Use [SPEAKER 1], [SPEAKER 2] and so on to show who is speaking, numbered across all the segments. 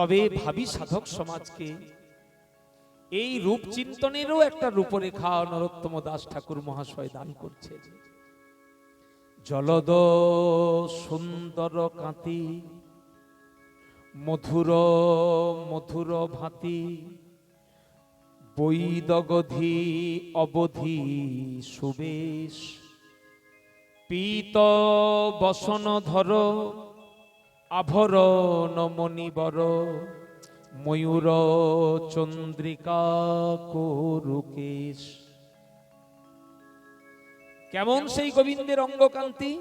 [SPEAKER 1] তবে ভাবি সাধক সমাজকে এই রূপ চিন্তনেরও একটা রূপরেখা নরোত্তম দাস ঠাকুর মহাশয় দান করছে। জলদ সুন্দর কাঁতি, মধুর মধুর ভাতি, বৈদগধি অবধি সুবেশ, পীত বসন ধর আভরণ মণিবর, ময়ূর চন্দ্রিকা করুকেশ। কেমন সেই গোবিন্দের অঙ্গকান্তি?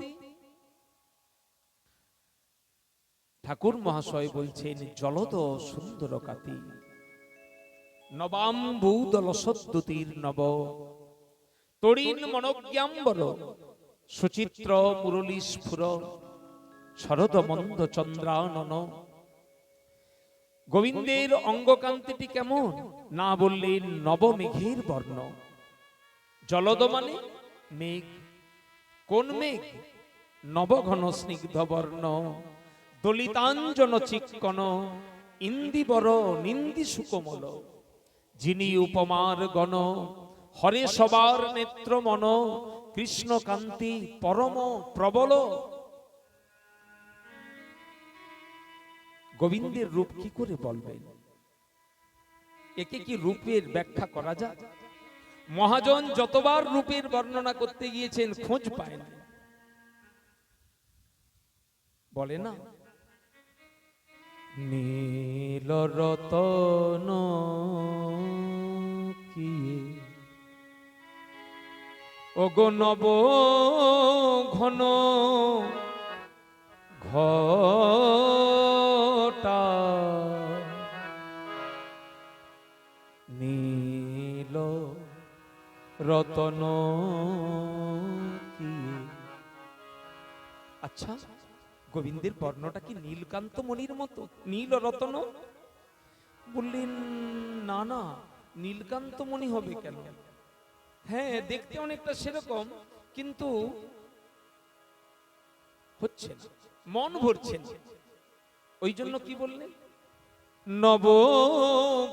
[SPEAKER 1] ঠাকুর মহাশয় বলছেন, জলদ সুন্দর কাতি। নবাম্বুদল সদ্যুতির নব। তরিণ মনজ্ঞাম্বর, সুচিত্র মুরলী স্ফুর শরদ মন্দ চন্দ্রানন। গোবিন্দের অঙ্গকান্তিটি কেমন? না বললেন নবমেঘের বর্ণ। জলদ মানে মেঘ। কোন মেঘ? নবঘন স্নিগ্ধ বর্ণ। দলিতাঞ্জন চিক্কন ইন্দিবর নিন্দি সুকোমল। যিনি উপমার গণ। হরে সবার নেত্র মন কৃষ্ণকান্তি পরম প্রবল। গোবিন্দের রূপ কি করে বলবেন? একে কি রূপের ব্যাখ্যা করা যায়? মহাজন যতবার রূপের বর্ণনা করতে গিয়েছেন, খোঁজ পায় না। বলে না, নীল রতন কি নব ঘন ঘটা নীল রতন কি? আচ্ছা গোবিন্দের বর্ণটা কি নীলকান্ত মণির মতো? নীল রতন? বললেন, না না, নীলকান্ত মণি হবে কেন? হ্যাঁ দেখতে অনেকটা সেরকম, কিন্তু হচ্ছে মন ভরছে ওই জন্য কি বললেন নব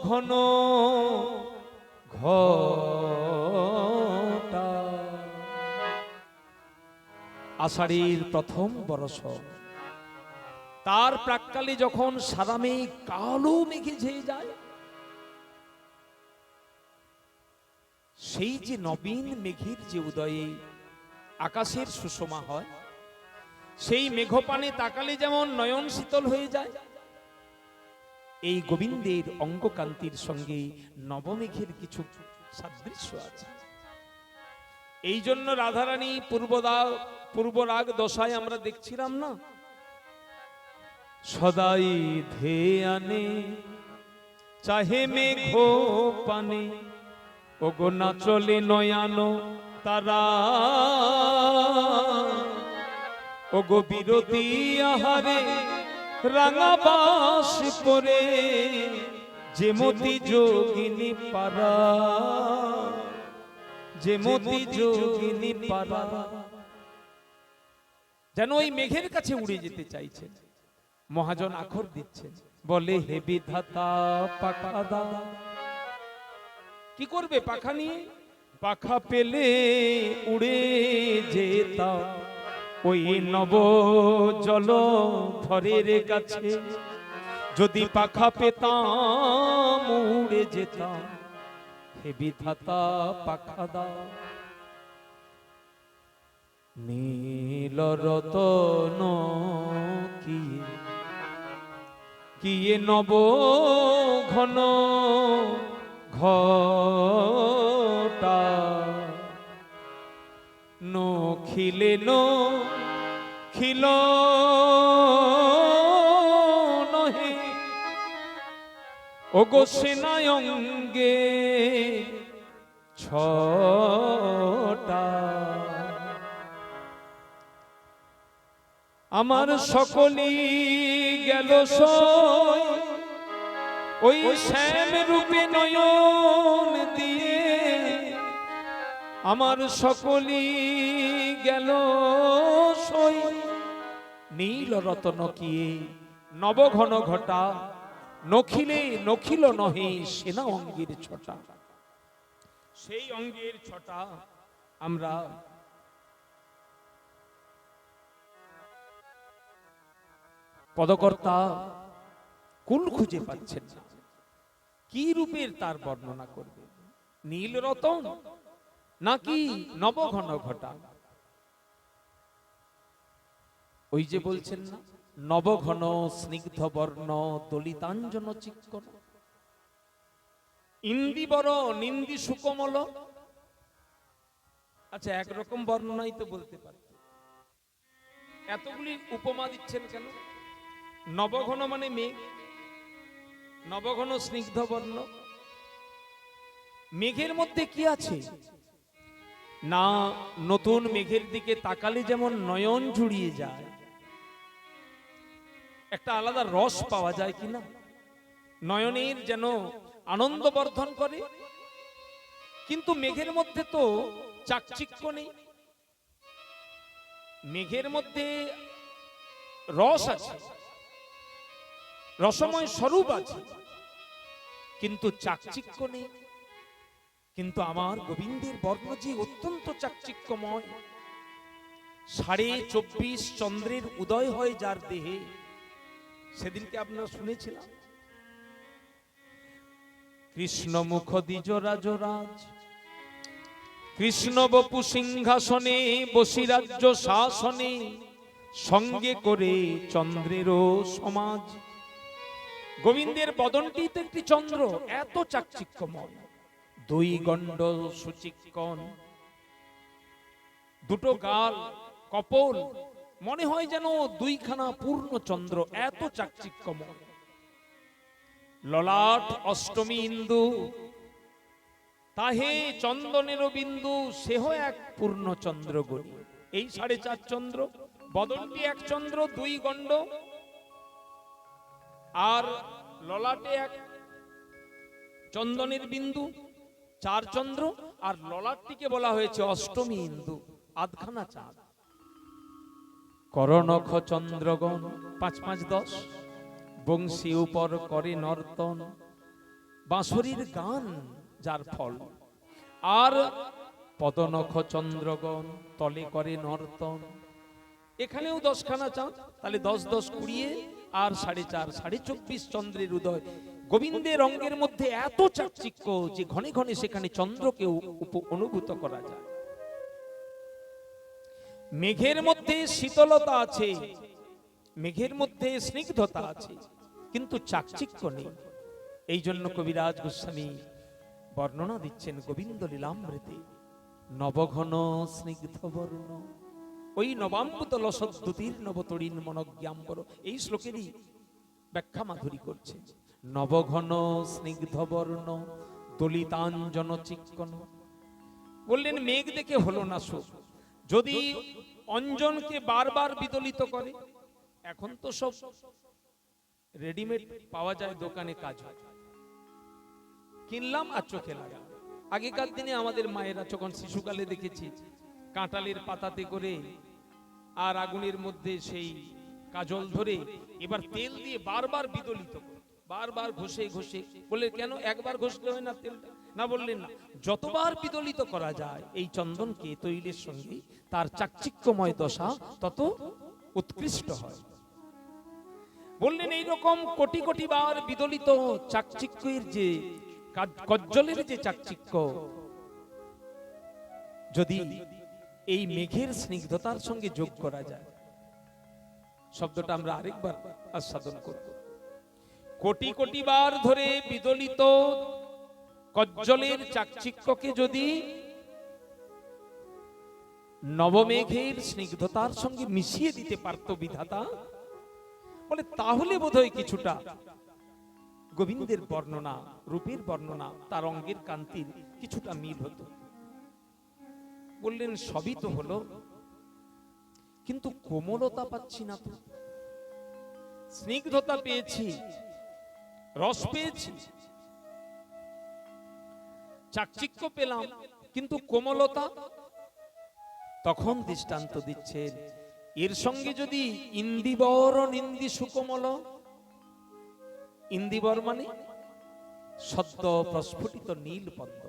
[SPEAKER 1] ঘন ঘটা। আষাঢ়ের প্রথম বরস তার প্রাককালে যখন সাদা মেঘ কালো মেঘে ঝেয়ে যায় সেই যে নবীন মেঘের যে উদয়ে আকাশের সুষমা হয় সেই মেঘপানে তাকালে যেমন নয়ন শীতল হয়ে যায়। এই গোবিন্দের অঙ্গকান্তির সঙ্গে নবমেঘের কিছু সাদৃশ্য আছে। এই জন্য রাধারানী পূর্বদা, পূর্বরাগ দশায় আমরা দেখছিলাম না? সদাই ধেয়ানে, চাহে মেঘ পানে ওগো না চলে নয়ানো তারা। ওগো বিরতি আহারে রাঙা বাস করে যে মতি যোগিনী পারা যে মতি যোগিনী পারা যেন ওই মেঘের কাছে উড়ে যেতে চাইছেন মহাজন আখর দিচ্ছেন বলে হে বিধাতা পাখা দা কি করবে পাখা নিয়ে? পাখা পেলে উড়ে যেতাম ওই নব জল ধরের কাছে, যদি পাখা পেতাম, উড়ে যেতাম। হে বিধাতা, পাখা দা নীল রতন কি? কিয়ে নব ঘন ঘটা নখিলে নো খিল নহে। ওগো সেনায়ঙ্গে ছটা। আমার সকলই গেল সই ওই শ্যাম রূপে দিয়ে আমার সকলই গেল সই। নীল রতন কিয়ে নবঘন ঘটা, নখিলে নখিল নহে সেনা অঙ্গের ছটা। সেই অঙ্গের ছটা আমরা পদকর্তা কুল খুঁজে পাচ্ছেন কি রূপের তার বর্ণনা করবে? নীল রতন নাকি নবঘন ঘটা ওই যে বলছেন না, নবঘন স্নিগ্ধ বর্ণ দলিতাঞ্জন চিক্কন। ইন্দি বড় নিন্দি সুকমল। আচ্ছা একরকম বর্ণনাই তো বলতে পারে এতগুলি উপমা দিচ্ছেন কেন? নবঘন মানে মেঘ, নবঘন স্নিগ্ধ বর্ণ মেঘের মধ্যে কি আছে? না নতুন মেঘের দিকে তাকালে যেমন নয়ন জুড়িয়ে যায়। একটা আলাদা রস পাওয়া যায় কিনা নয়নের যেন আনন্দ বর্ধন করে। কিন্তু মেঘের মধ্যে তো চাকচিক্য নেই। মেঘের মধ্যে রস আছে, রসময় স্বরূপ আছে, কিন্তু চাকচিক্য নেই। কিন্তু আমার গোবিন্দের বর্ণ যে অত্যন্ত চাকচিক্যময়। সাড়ে চব্বিশ চন্দ্রের উদয় হয় যার দেহে। সেদিনকে আপনারা শুনেছিলাম। কৃষ্ণ মুখ দ্বিজ রাজরাজ, কৃষ্ণ বপু সিংহাসনে বসিরাজ্য শাসনে সঙ্গে করে চন্দ্রেরও সমাজ। গোবিন্দের বদনটি তো একটি চন্দ্র, এত চাকচিক্যময়। দুই গণ্ড সুচিক্কন। দুটো গাল কপল। মনে হয় যেন দুইখানা পূর্ণ চন্দ্র এত চাকচিক্যময়। ললাট অষ্টমী ইন্দু। তাহে চন্দনের বিন্দু, সেহ এক পূর্ণ চন্দ্র গড়ি। এই সাড়ে চার চন্দ্র বদনটি এক চন্দ্র, দুই গণ্ড। আর ললাটে এক চন্দনের বিন্দু। চার চন্দ্র আর ললাটটিকে বলা হয়েছে অষ্টমী ইন্দু, আধখানা চাঁদ। করনখ চন্দ্রগণ, পাঁচ পাঁচ দশ, বংশী উপর করে নর্তন, বাঁশরীর গান যার ফল। আর পদনখ চন্দ্রগণ, তলে করে নর্তন। এখানেও দশখানা চাঁদ, তাহলে দশ দশ কুড়িয়ে আর সাড়ে চার, সাড়ে চব্বিশ চন্দ্রের উদয়। গোবিন্দের রঙের মধ্যে এত চাকচিক্য যে ঘনে ঘনে সেখানে চন্দ্রকেও উপ- অনুভূত করা যায়। মেঘের মধ্যে শীতলতা আছে, মেঘের মধ্যে স্নিগ্ধতা আছে, কিন্তু চাকচিক্য নেই। এই জন্য কবিরাজ গোস্বামী বর্ণনা দিচ্ছেন গোবিন্দ লীলামৃতে, নবঘন স্নিগ্ধ বর্ণ। ওই নবাম্বুত লসদ্যুতির নবতরীন মনজ্ঞাম্বর এই শ্লোকেরই ব্যাখ্যা মাধুরী করছে। নবঘন স্নিগ্ধ বর্ণ দলিতাঞ্জন চিক্কন। বললেন, মেঘ দেখে হলো না শোক। যদি অঞ্জনকে বারবার বিদলিত করে, এখন তো সব রেডিমেড পাওয়া যায় দোকানে কাজ কিনলাম আর চোখে লাগালাম আগেকার দিনে আমাদের মায়েরা যখন শিশুকালে দেখেছি কাঁটালের পাতাতে করে আর আগুনের মধ্যে সেই কাজল ধরে এবার তেল দিয়ে বারবার বিদলিত করে। বারবার ঘষে ঘষে বলে কেন একবার ঘষলে হয় না তেলটা? না বললেন না। যতবার বিদলিত করা যায়, এই চন্দনকে তৈলের সঙ্গে তার চাকচিক্যময় দশা তত উৎকৃষ্ট হয়। বললেন, এইরকম কোটি কোটি বার বিদলিত চাকচিক্যের যে কজ্জলের যে চাকচিক্য, যদি এই মেঘের স্নিগ্ধতার সঙ্গে যোগ করা যায়, শব্দটা আমরা আরেকবার আস্বাদন করব। কোটি কোটি বার ধরে বিদলিত কজ্জলের চাকচিক্যকে যদি নবমেঘের স্নিগ্ধতার সঙ্গে মিশিয়ে দিতে পারত বিধাতা, বলে তাহলে বোধহয় কিছুটা গোবিন্দের বর্ণনা, রূপের বর্ণনা, তার অঙ্গের কান্তির কিছুটা মিল হতো। বললেন, সবই তো হলো, কিন্তু কোমলতা পাচ্ছি না তো। স্নিগ্ধতা পেয়েছি রস পেয়েছি চাকচিক্য পেলাম কিন্তু কোমলতা তখন দৃষ্টান্ত দিচ্ছেন। এর সঙ্গে যদি ইন্দিবর নিন্দি সুকোমল ইন্দিবর মানে সদ্য প্রস্ফুটিত নীল পদ্ম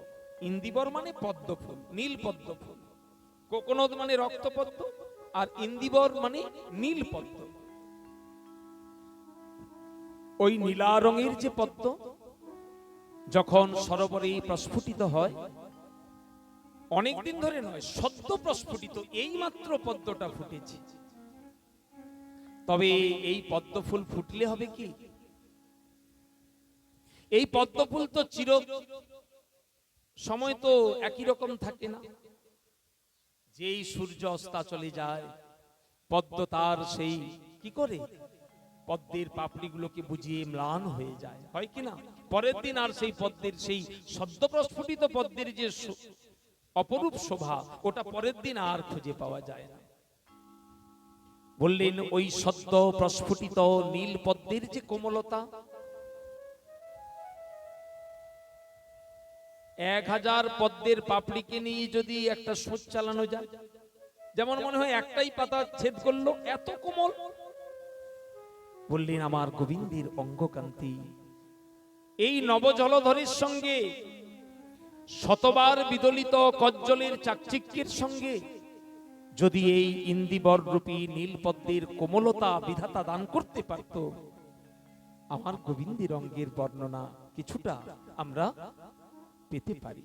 [SPEAKER 1] ইন্দিবর মানে পদ্ম ফুল নীল পদ্ম ফুল। কোকোনদ মানে রক্ত পদ্ম আর ইন্দিবর মানে নীল পদ্ম ওই নীলা রঙের যে পদ্ম, যখন সরোবরে প্রস্ফুটিত হয়, অনেকদিন ধরে নয়, সদ্য প্রস্ফুটিত এই মাত্র পদ্মটা ফুটেছে। তবে এই পদ্ম ফুল ফুটলে হবে কি? এই পদ্ম ফুল তো চির সময় তো একই রকম থাকে না। যেই সূর্য অস্তা চলে যায়, পদ্ম তার সেই কি করে? পদ্মের পাপড়িগুলোকে বুঝিয়ে ম্লান হয়ে যায়। হয় কি না? পরের দিন আর সেই পদ্মের সেই সদ্য প্রস্ফুটিত পদ্মের যে অপরূপ শোভা ওটা পরের দিন আর খুঁজে পাওয়া যায় না। বললেন ওই সদ্য প্রস্ফুটিত নীল পদ্মের যে কোমলতা এক হাজার পদ্মের পাপড়িকে নিয়ে যদি একটা সোচ চালানো যায়। যেমন মনে হয় একটাই পাতা ছেদ করল এত কোমল। বললেন, আমার গোবিন্দের অঙ্গকান্তি। এই নবজলধরের সঙ্গে শতবার বিদলিত কজ্জলের চাকচিক্যের সঙ্গে যদি এই ইন্দিবর রূপী নীলপদ্মের কোমলতা বিধাতা দান করতে পারত, আমার গোবিন্দের অঙ্গের বর্ণনা কিছুটা আমরা পেতে পারি।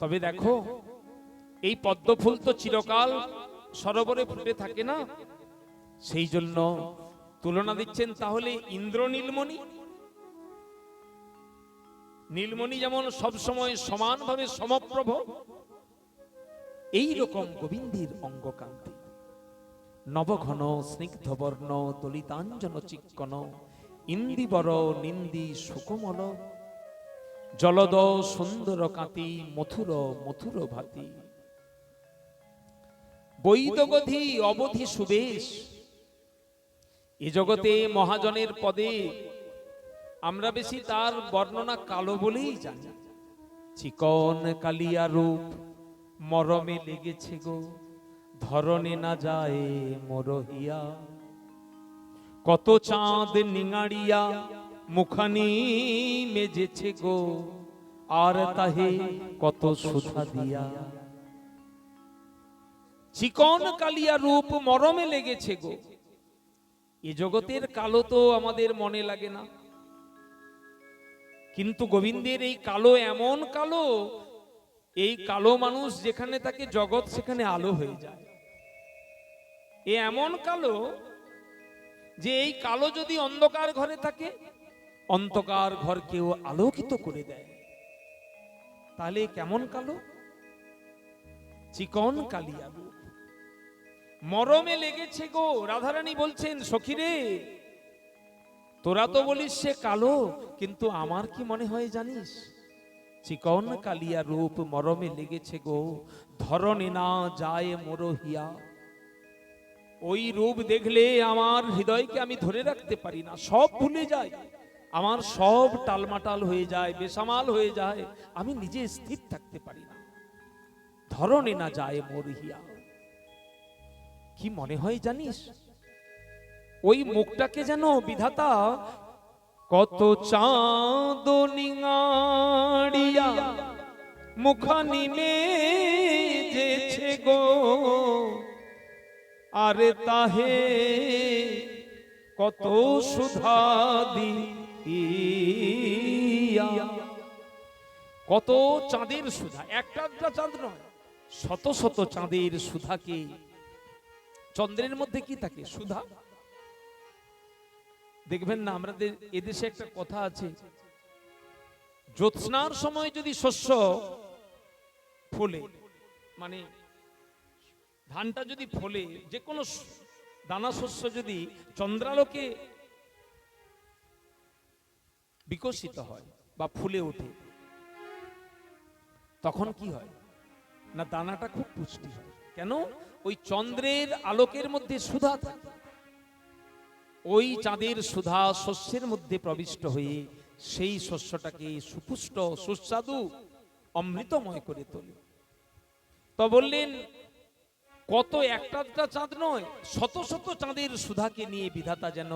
[SPEAKER 1] তবে দেখো, এই পদ্ম ফুল তো চিরকাল সরোবরে ফুটে থাকে না। সেই জন্য তুলনা দিচ্ছেন তাহলে ইন্দ্র নীলমণি? নীলমণি যেমন সবসময় সমানভাবে সমপ্রভ এই রকম গোবিন্দের অঙ্গকান্তি। নবঘন, স্নিগ্ধবর্ণ দলিতাঞ্জন চিক্কন ইন্দিবর, নিন্দি, সুকোমল, জলদ, সুন্দর কাতি, মথুর মথুর ভাতি। বৈদগধি, অবধি সুবেশ এ জগতে মহাজনের পদে আমরা বেশি তার বর্ণনা কালো বলেই জানি। চিকন কালিয়া রূপ মরমে লেগেছে গো ধরনে না যায় মরহিয়া। কত চাঁদ নিঙাড়িয়া মুখানি মেজেছে গো, আর তাহে কত সুধা দিয়া। চিকন কালিয়া রূপ মরমে লেগেছে গো এ জগতের কালো তো আমাদের মনে লাগে না। কিন্তু গোবিন্দের এই কালো এমন কালো, এই কালো মানুষ যেখানে থাকে জগৎ সেখানে আলো হয়ে যায়। এ এমন কালো যে এই কালো যদি অন্ধকার ঘরে থাকে, অন্ধকার ঘরকেও আলোকিত করে দেয়। তাহলে কেমন কালো? চিকন কালিয়া রূপ। মরমে লেগেছে গো, রাধারানী বলছেন, সখিরে, তোরা তো বলিস সে কালো, কিন্তু আমার কি মনে হয় জানিস? চিকন কালিয়া রূপ মরমে লেগেছে গো ধরনে না যায় মরহিয়া ওই রূপ দেখলে আমার হৃদয়কে আমি ধরে রাখতে পারি না, সব ভুলে যাই আমার সব টালমাটাল হয়ে যায়, বেসামাল হয়ে যায়, আমি নিজে স্থির থাকতে পারি না। ধরনে না যায় মরহিয়া কি মনে হয় জানিস? ওই মুখটাকে যেন বিধাতা কত চাঁদ নিঙাড়িয়া মুখানি মেজেছে গো। আরে তাহে কত সুধা দিয়া কত চাঁদের সুধা একটা একটা চাঁদ নয়, শত শত চাঁদের সুধাকে চন্দ্রের মধ্যে কি থাকে? সুধা? দেখবেন না আমাদের এদেশে একটা কথা আছে, জ্যোৎস্নার সময় যদি শস্য ফলে মানে ধানটা যদি ফলে যে কোনো দানা শস্য যদি চন্দ্রালোকে বিকশিত হয় বা ফুলে ওঠে, তখন কি হয়? না, দানাটা খুব পুষ্টি হয়। কেন? ওই চন্দ্রের আলোকের মধ্যে সুধা থাকে। ওই চাঁদের সুধা শস্যের মধ্যে প্রবিষ্ট হয়ে সেই শস্যটাকে সুপুষ্ট, সুস্বাদু, অমৃতময় করে তোলে। তো বললেন, কত একটা চাঁদ নয়, শত শত চাঁদের সুধাকে নিয়ে বিধাতা যেন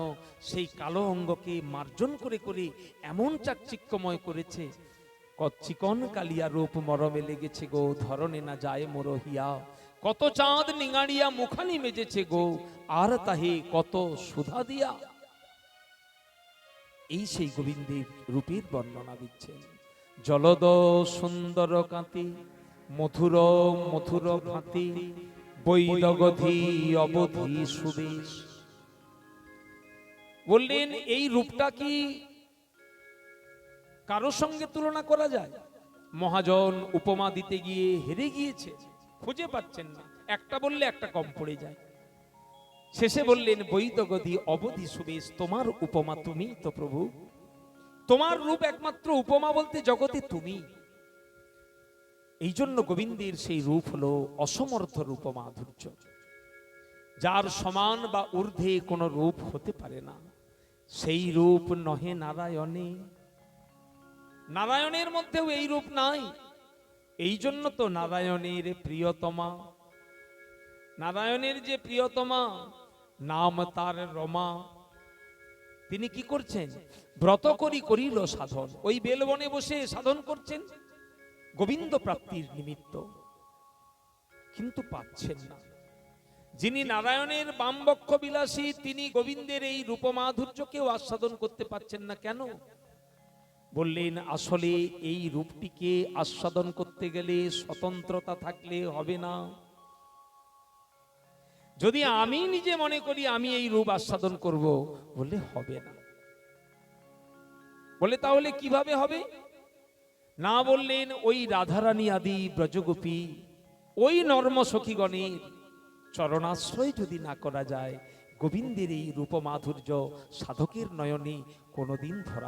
[SPEAKER 1] সেই কালো অঙ্গকে মার্জন করে করে এমন চাকচিক্যময় করেছে কচ্চিকন কালিয়া রূপ মরমে লেগেছে গো, ধরনে না যায় মরহিয়া। কত চাঁদ নিঙাড়িয়া মুখানি মেজেছে গো, আর তাহে কত সুধা দিয়া। এই সেই গোবিন্দের রূপের বর্ণনা দিচ্ছেন জলদ সুন্দর কাঁতি, মধুর মধুর ভাতি, বৈদগধি অবধি সুবেশ বললেন, এই রূপটা কি কারোর সঙ্গে তুলনা করা যায়? মহাজন উপমা দিতে গিয়ে হেরে গিয়েছে। খুঁজে পাচ্ছেন না। একটা বললে একটা কম পড়ে যায়। শেষে বললেন বৈদগধি অবধি সুবেশ, তোমার উপমা তুমি তো প্রভু। তোমার রূপ একমাত্র উপমা বলতে জগতে তুমি। এই জন্য গোবিন্দের সেই রূপ হলো অসমর্থ রূপ মাধুর্য যার সমান বা ঊর্ধ্বে কোনো রূপ হতে পারে না। সেই রূপ নহে নারায়ণে। নারায়ণের মধ্যেও এই রূপ নাই। এই জন্য তো নারায়ণের প্রিয়তমা। নারায়ণের যে প্রিয়তমা, নাম তার রমা। তিনি কি করছেন? ব্রত করি করিল সাধন। ওই বেলবনে বসে সাধন করছেন। গোবিন্দ প্রাপ্তির নিমিত্ত। কিন্তু পাচ্ছেন না। যিনি নারায়ণের বামবক্ষ বিলাসী, তিনি গোবিন্দের এই রূপমাধুর্যকেও আস্বাদন করতে পাচ্ছেন না। কেন? বললেন, আসলে এই রূপটিকে আস্বাদন করতে গেলে স্বতন্ত্রতা থাকলে হবে না। যদি আমি নিজে মনে করি আমি এই রূপ আস্বাদন করব বলে হবে না। বলে, তাহলে কীভাবে হবে? না বললেন, ওই রাধারানী আদি ব্রজগোপী, ওই নর্ম সখীগণের চরণাশ্রয় যদি না করা যায়, গোবিন্দের এই রূপমাধুর্য সাধকের নয়নে কোনোদিন ধরা